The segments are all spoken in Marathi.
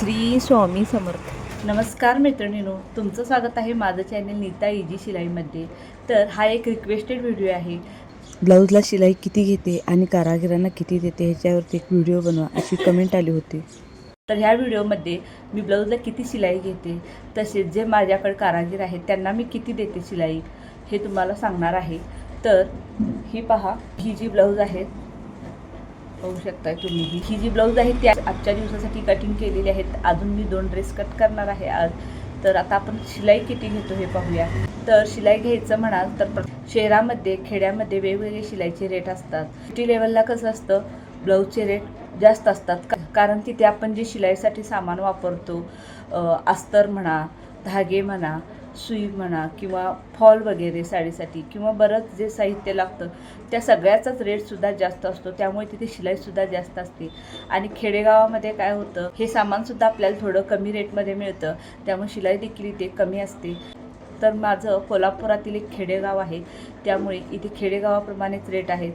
श्री स्वामी समर्थ. नमस्कार मैत्रिणीनो तुमचं स्वागत आहे माझं चॅनल नीता इजी शिलाईमध्ये. तर हा एक रिक्वेस्टेड व्हिडिओ आहे. ब्लाऊजला शिलाई किती घेते आणि कारागिरांना किती देते ह्याच्यावरती एक व्हिडिओ बनवा अशी कमेंट आली होती. तर ह्या व्हिडिओमध्ये मी ब्लाऊजला किती शिलाई घेते तसेच जे माझ्याकडे कारागीर आहेत त्यांना मी किती देते शिलाई हे तुम्हाला सांगणार आहे. तर ही पहा ही जी ब्लाऊज आहेत पाहू शकताय तुम्ही. ही ही जी ब्लाऊज आहे ती आजच्या दिवसासाठी कटिंग केलेली आहेत. अजून मी दोन ड्रेस कट करणार आहे आज. तर आता आपण शिलाई किती घेतो हे पाहूया. तर शिलाई घ्यायचं म्हणाल तर प्र- शहरामध्ये खेड्यामध्ये वेगवेगळे शिलाईचे रेट असतात. सिटी लेवलला कसं असतं? ब्लाऊजचे रेट जास्त असतात. का- कारण तिथे आपण जे शिलाईसाठी सामान वापरतो अस्तर म्हणा धागे म्हणा सुई म्हणा किंवा फॉल वगैरे साडीसाठी किंवा बरंच जे साहित्य लागतं त्या सगळ्याचाच रेटसुद्धा जास्त असतो. त्यामुळे तिथे शिलाईसुद्धा जास्त असते. आणि खेडेगावामध्ये काय होतं हे सामानसुद्धा आपल्याला थोडं कमी रेटमध्ये मिळतं. त्यामुळे शिलाई देखील इथे कमी असते. तर माझं कोल्हापुरातील एक खेडेगाव आहे. त्यामुळे इथे खेडेगावाप्रमाणेच रेट आहेत.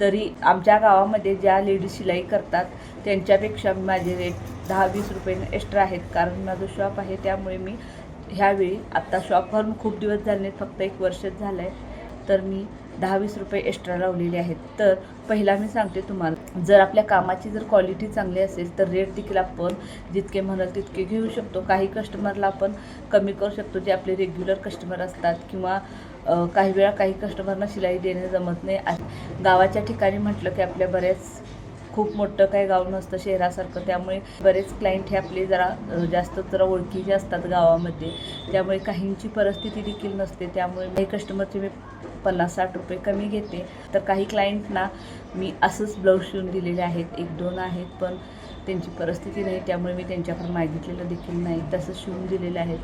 तरी आमच्या गावामध्ये ज्या लेडीज शिलाई करतात त्यांच्यापेक्षा माझे रेट दहा वीस रुपये एक्स्ट्रा आहेत. कारण माझं शॉप आहे त्यामुळे मी ह्यावेळी आत्ता शॉपवरून खूप दिवस झाले फक्त एक वर्षच झालं आहे तर मी दहा वीस रुपये एक्स्ट्रा लावलेले आहेत. तर पहिला मी सांगते तुम्हाला जर आपल्या कामाची जर क्वालिटी चांगली असेल तर रेट देखील आपण जितके म्हणाल तितके घेऊ शकतो. काही कस्टमरला आपण कमी करू शकतो जे आपले रेग्युलर कस्टमर असतात किंवा काही वेळा काही कस्टमरना शिलाई देणे जमत नाही. गावाच्या ठिकाणी म्हटलं की आपल्या बऱ्याच खूप मोठं काही गाव नसतं शहरासारखं. त्यामुळे बरेच क्लायंट हे आपले जरा जास्त जरा ओळखीचे असतात गावामध्ये. त्यामुळे काहींची परिस्थिती देखील नसते. त्यामुळे काही कस्टमरचे मी पन्नास साठ रुपये कमी घेते. तर काही क्लायंटना मी असंच ब्लाऊज शिवून दिलेले आहेत. एक दोन आहेत पण त्यांची परिस्थिती नाही त्यामुळे मी त्यांच्याकडून मागितलेलं देखील नाही तसं शिवून दिलेलं आहे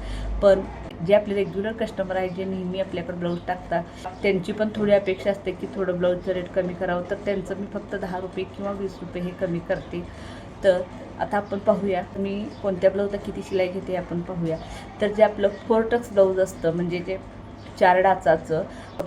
पण जे आपले रेग्युलर कस्टमर आहेत जे नेहमी आपल्याकडे ब्लाऊज टाकतात त्यांची पण थोडी अपेक्षा असते की थोडं ब्लाऊजचं रेट कमी करावं तर त्यांचं मी फक्त दहा रुपये किंवा वीस रुपये हे कमी करते. तर आता आपण पाहूया मी कोणत्या ब्लाऊजला किती शिलाई घेते आपण पाहूया. तर जे आपलं फोर टक्स ब्लाऊज असतं म्हणजे जे चार डाचाचं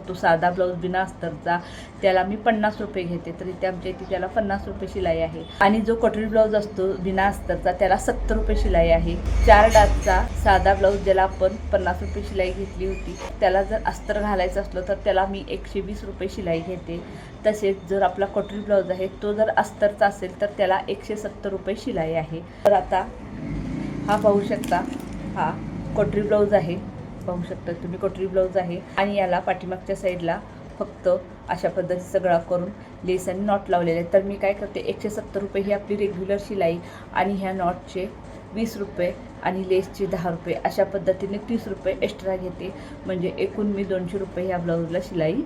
तो साधा ब्लाऊज बिना अस्तरचा त्याला मी पन्नास रुपये घेते तर इथे आमच्या इथे त्याला पन्नास रुपये शिलाई आहे. आणि जो कटोरी ब्लाऊज असतो बिना अस्तरचा त्याला सत्तर रुपये शिलाई आहे. चार डाचचा साधा ब्लाऊज ज्याला आपण पन्नास रुपये शिलाई घेतली होती त्याला जर अस्तर घालायचं असलं तर त्याला मी एकशे वीस रुपये शिलाई घेते. तसेच जर आपला कटोरी ब्लाऊज आहे तो जर अस्तरचा असेल तर त्याला एकशे सत्तर रुपये शिलाई आहे. तर आता हा पाहू शकता हा कटोरी ब्लाऊज आहे. पाहू शकता तुम्ही कटोरी ब्लाऊज आहे. आणि याला पाठीमागच्या साईडला फक्त अशा पद्धतीचं गळा करून लेस आणि नॉट लावलेले आहे तर मी काय करते एकशे सत्तर रुपये ही आपली रेग्युलर शिलाई आणि ह्या नॉटचे वीस रुपये आणि लेसचे दहा रुपये अशा पद्धतीने तीस रुपये एक्स्ट्रा घेते. म्हणजे एकूण मी दोनशे रुपये ह्या ब्लाऊजला शिलाई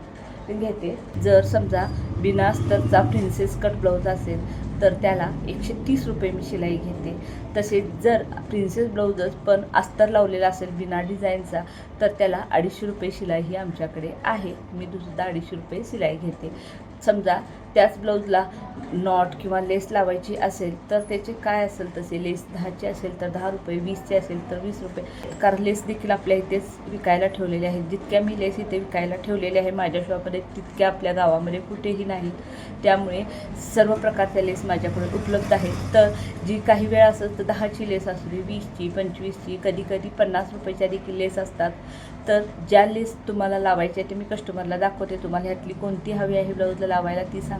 घेते. जर समजा बिना अस्तरचा प्रिन्सेस कट ब्लाऊज असेल तर त्याला एकशे तीस रुपये मी शिलाई घेते. तसेच जर प्रिन्सेस ब्लाऊजच पण अस्तर लावलेला असेल बिना डिझाईनचा तर त्याला अडीचशे रुपये शिलाई ही आमच्याकडे आहे. मी दुसरा अडीचशे रुपये शिलाई घेते. समजा त्याच ब्लाऊजला नॉट किंवा लेस लावायची असेल तर त्याचे काय असेल तसे? लेस दहाचे असेल तर दहा रुपये वीसचे असेल तर वीस रुपये. कारण लेस देखील आपल्या इथेच विकायला ठेवलेले आहेत. जितक्या मी लेस इथे विकायला ठेवलेले आहे माझ्या शॉपमध्ये तितक्या आपल्या गावामध्ये कुठेही नाही त्यामुळे सर्व प्रकारच्या लेस माझ्याकडे उपलब्ध आहेत. तर जी काही वेळा असेल तर दहाची लेस असू दे वीसची पंचवीसची कधी कधी पन्नास रुपयाच्या देखील लेस असतात. तर ज्या लेस तुम्हाला लावायची आहे ते मी कस्टमरला दाखवते. तुम्हाला ह्यातली कोणती हवी आहे ब्लाऊजला लावायला ती सांग.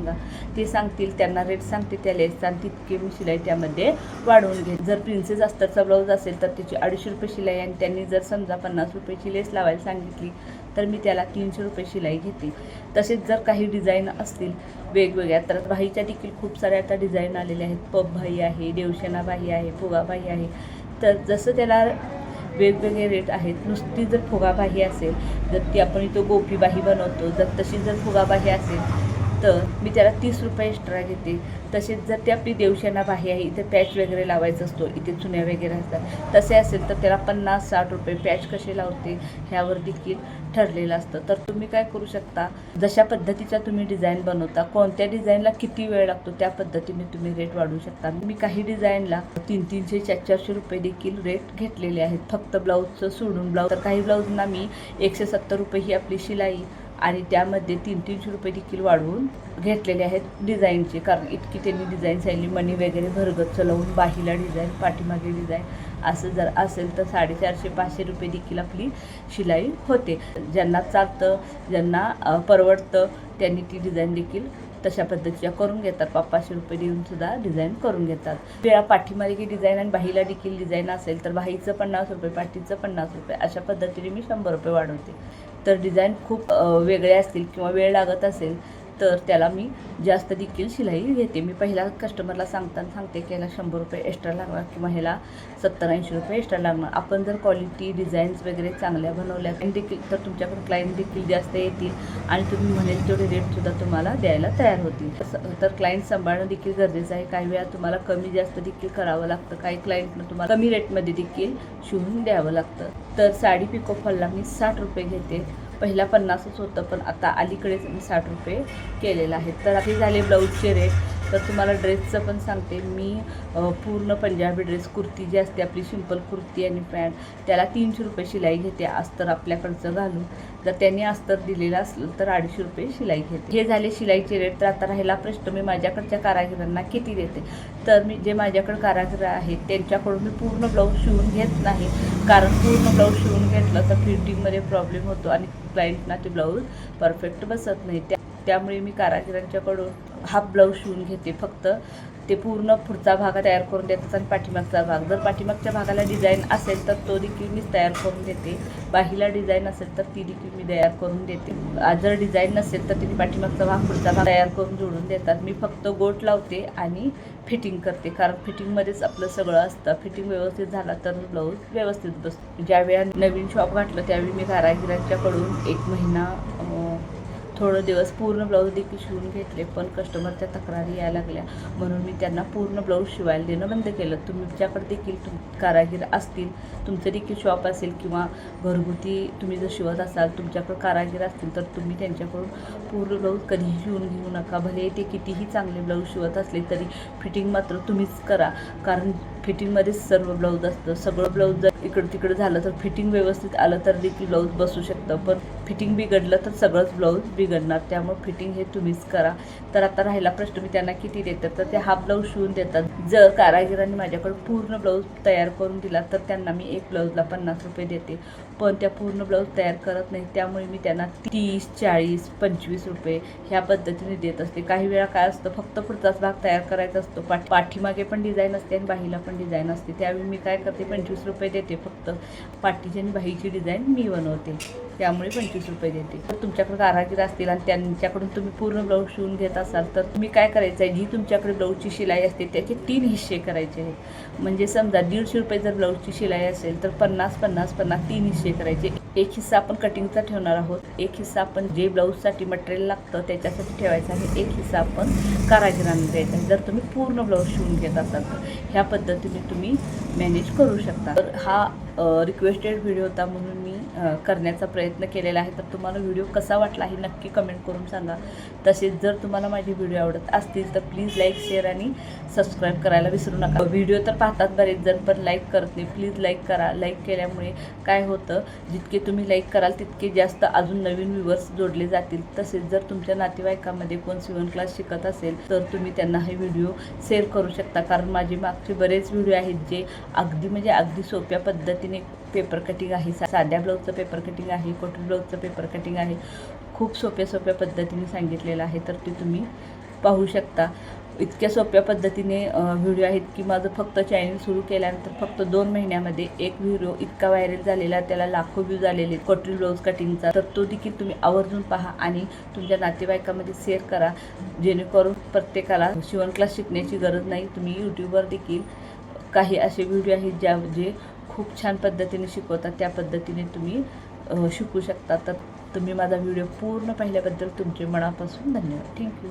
ते सांगतील त्यांना रेट सांगते त्या लेसचा आणि तितके मी शिलाई त्यामध्ये वाढवून घेईन जर प्रिन्सेस अस्तरचा ब्लाऊज असेल तर त्याची अडीचशे रुपये शिलाई आणि त्यांनी जर समजा पन्नास रुपयाची लेस लावायला सांगितली तर मी त्याला तीनशे रुपये शिलाई घेते. तसेच जर काही डिझाईन असतील वेगवेगळ्या तर भाईच्या देखील खूप साऱ्या आता डिझाईन आलेल्या आहेत. पब भाई आहे देवशेना भाई आहे फुगाबाई आहे. तर जसं त्याला वेगवेगळे रेट आहेत नुसती जर फुगाबाही असेल जर ती आपण इथं गोपीबाही बनवतो जर तशी जर फुगाबाही असेल तर मी त्याला तीस रुपये एक्स्ट्रा घेते. तसेच जर ते आपली देवशेना बाही आहे इथे पॅच वगैरे लावायचा असतो इथे चुन्या वगैरे असतात तसे असेल तर त्याला पन्नास साठ रुपये पॅच कसे लावते ह्यावर देखील ठरलेलं असतं. तर तुम्ही काय करू शकता जशा पद्धतीचा तुम्ही डिझाईन बनवता कोणत्या डिझाईनला किती वेळ लागतो त्या पद्धतीने तुम्ही रेट वाढवू शकता. मी काही डिझाईनला तीन तीनशे चार चारशे रुपये देखील रेट घेतलेले आहेत. फक्त ब्लाऊजचं सोडून ब्लाऊज तर काही ब्लाऊजना मी एकशे सत्तर रुपये ही आपली शिलाई आणि त्यामध्ये तीन तीनशे रुपये देखील वाढवून घेतलेले आहेत डिझाईनचे. कारण इतकी त्यांनी डिझाईन सांगितली मणी वगैरे भरगत चलवून बाहीला डिझाईन पाठीमागे डिझाईन असं जर असेल तर साडेचारशे पाचशे रुपये देखील आपली शिलाई होते. ज्यांना चालतं ज्यांना परवडतं त्यांनी ती डिझाईन देखील तशा पद्धतीच्या करून घेतात. पाचशे रुपये देऊन सुद्धा डिझाईन करून घेतात. वेळा पाठीमागे डिझाईन आणि बाहीला देखील डिझाईन असेल तर बाहीचं पन्नास रुपये पाठीचं पन्नास रुपये अशा पद्धतीने मी शंभर रुपये वाढवते. तर डिझाईन खूप वेगळे असतील किंवा वेळ लागत असेल तर त्याला मी जास्त देखील शिलाई घेते. मी पहिला कस्टमरला सांगताना सांगते की ह्याला शंभर रुपये एक्स्ट्रा लागणार किंवा ह्याला सत्तर ऐंशी रुपये एक्स्ट्रा लागणार. आपण जर क्वालिटी डिझाईन्स वगैरे चांगल्या बनवल्या देखील तर तुमच्याकडे क्लायंट देखील जास्त येतील आणि तुम्ही म्हणेल तेवढे रेटसुद्धा तुम्हाला द्यायला तयार होतील. तसं- तर क्लायंट सांभाळणं देखील गरजेचं आहे. काही वेळा तुम्हाला कमी जास्त देखील करावं लागतं. काही क्लायंटनं तुम्हाला कमी रेटमध्ये देखील शिवून द्यावं लागतं. तर साडी पिको फॉलला मी साठ रुपये घेते. पहिला पन्नासच होतं पण आता अलीकडेच मी साठ रुपये केलेलं आहे तर हे झाले ब्लाऊजचे रेट तर तुम्हाला ड्रेसचं पण सांगते. मी पूर्ण पंजाबी ड्रेस कुर्ती जी असते आपली सिंपल कुर्ती आणि पॅन्ट त्याला तीनशे रुपये शिलाई घेते. अस्तर आपल्याकडचं घालून. जर त्यांनी अस्तर दिलेलं असलं तर अडीचशे रुपये शिलाई घेते. हे झाले शिलाईचे रेट तर आता राहिला प्रश्न. मी माझ्याकडच्या कारागिरांना किती देते? तर मी जे माझ्याकडे कारागीर आहेत त्यांच्याकडून मी पूर्ण ब्लाऊज शिवून घेत नाही. कारण पूर्ण ब्लाऊज शिवून घेतलं तर फिटिंगमध्ये प्रॉब्लेम होतो आणि क्लायंटना ते ब्लाऊज परफेक्ट बसत नाही. त्या त्यामुळे मी कारागिरांच्याकडून हाफ ब्लाऊज शिवून घेते. फक्त ते पूर्ण पुढचा भाग तयार करून देतात आणि पाठीमागचा भाग. जर पाठीमागच्या भागाला डिझाईन असेल तर तो देखील मी तयार करून देते. बाहीला डिझाईन असेल तर ती देखील मी तयार करून देते. जर डिझाईन नसेल तर तिने पाठीमागचा भाग पुढचा भाग तयार करून जोडून देतात. मी फक्त गोट लावते आणि फिटिंग करते. कारण फिटिंगमध्येच आपलं सगळं असतं. फिटिंग व्यवस्थित झाला तर ब्लाऊज व्यवस्थित बसतो. ज्यावेळा नवीन शॉप घातलं त्यावेळी मी कारागिरांच्याकडून एक महिना थोडं दिवस पूर्ण ब्लाऊज देखील शिवून घेतले पण कस्टमरच्या तक्रारी यायला लागल्या. म्हणून मी त्यांना पूर्ण ब्लाऊज शिवायला देणं बंद केलं. तुमच्याकडे देखील तुम कारागीर असतील तुमचं देखील शॉप असेल किंवा घरगुती तुम्ही जर शिवत असाल तुमच्याकडे कारागीर असतील तर तुम्ही त्यांच्याकडून पूर्ण ब्लाऊज कधीही शिवून घेऊ नका. भले ते कितीही चांगले ब्लाऊज शिवत असले तरी फिटिंग मात्र तुम्हीच करा. कारण फिटिंगमध्येच सर्व ब्लाऊज असतं. सगळं ब्लाऊज जर इकडं तिकडं झालं तर फिटिंग व्यवस्थित आलं तर देखील ब्लाऊज बसू शकतं. पण फिटिंग बिघडलं तर सगळंच ब्लाऊज बिघडणार. त्यामुळे फिटिंग हे तुम्हीच करा. तर आता राहिला प्रश्न. मी त्यांना किती देतात? तर ते हाफ ब्लाऊज शिवून देतात. जर कारागिरांनी माझ्याकडे पूर्ण ब्लाऊज तयार करून दिला तर त्यांना मी एक ब्लाऊजला पन्नास रुपये देते. पण त्या पूर्ण ब्लाऊज तयार करत नाही. त्यामुळे मी त्यांना तीस चाळीस पंचवीस रुपये ह्या पद्धतीने देत असते. काही वेळा काय असतं फक्त पुढचाच भाग तयार करायचा असतो. पाठ पाठीमागे पण डिझाईन असते आणि बाहीला पण डिझाईन असते. त्यावेळी मी काय करते पंचवीस रुपये देते फक्त. पाठीची आणि बाहीची डिझाईन मी बनवते. त्यामुळे पंचवीस रुपये देते. तर तुमच्याकडे कारागीर असतील आणि त्यांच्याकडून तुम्ही पूर्ण ब्लाऊज शिवून घेत असाल तर तुम्ही काय करायचं आहे? जी तुमच्याकडे ब्लाऊजची शिलाई असते त्याचे तीन हिस्से करायचे आहेत. म्हणजे समजा दीडशे रुपये जर ब्लाऊजची शिलाई असेल तर पन्नास पन्नास पन्नास तीन हिस्से करायचे. एक हिस्सा आपण कटिंगचा ठेवणार आहोत. एक हिस्सा आपण जे ब्लाऊजसाठी मटेरियल लागतं त्याच्यासाठी ठेवायचं आहे. एक हिस्सा आपण कारागिरांना द्यायचा आहे. जर तुम्ही पूर्ण ब्लाऊज शिवून घेत असाल तर ह्या पद्धतीने तुम्ही मॅनेज करू शकता. तर हा रिक्वेस्टेड व्हिडिओ होता म्हणून मी करण्याचा प्रयत्न केलेला आहे. तर तुम्हाला व्हिडिओ कसा वाटला हे नक्की कमेंट करून सांगा. तसेच जर तुम्हाला माझे व्हिडिओ आवडत असतील तर प्लीज लाईक शेअर आणि सबस्क्राईब करायला विसरू नका. व्हिडिओ तर पाहतात बरेच जण पण लाईक करत नाही. प्लीज लाईक करा. लाईक केल्यामुळे काय होतं जितके तुम्ही लाईक कराल तितके जास्त अजून नवीन व्ह्युअर्स जोडले जातील. तसेच जर तुमच्या नातेवाईकामध्ये कोण शिवण क्लास शिकत असेल तर तुम्ही त्यांना हे व्हिडिओ शेअर करू शकता. कारण माझे मागचे बरेच व्हिडिओ आहेत जे अगदी म्हणजे अगदी सोप्या पद्धतीने पेपर कटिंग आहे सा- साध्या ब्लाऊजचं पेपर कटिंग आहे कॉटन ब्लाऊजचं पेपर कटिंग आहे. खूप सोप्या सोप्या पद्धतीने सांगितलेलं आहे तर ते तुम्ही पाहू शकता. इतक्या सोप्या पद्धतीने व्हिडिओ आहेत की माझं फक्त चॅनल सुरू केल्यानंतर फक्त दोन महिन्यामध्ये एक व्हिडिओ इतका व्हायरल झालेला त्याला लाखो व्ह्यूज आलेले कॉटन ब्लाऊज कटिंगचा तर तो देखील तुम्ही आवर्जून पहा आणि तुमच्या नातेवाईकामध्ये शेअर करा जेणेकरून प्रत्येकाला शिवण क्लास शिकण्याची गरज नाही. तुम्ही यूट्यूबवर देखील काही असे व्हिडिओ आहेत ज्या जे खूप छान पद्धतीने शिकवतात. त्या पद्धतीने तुम्ही शिकू शकता. तर तुम्ही माझा व्हिडिओ पूर्ण पाहिल्याबद्दल तुमचे मनापासून धन्यवाद. थँक्यू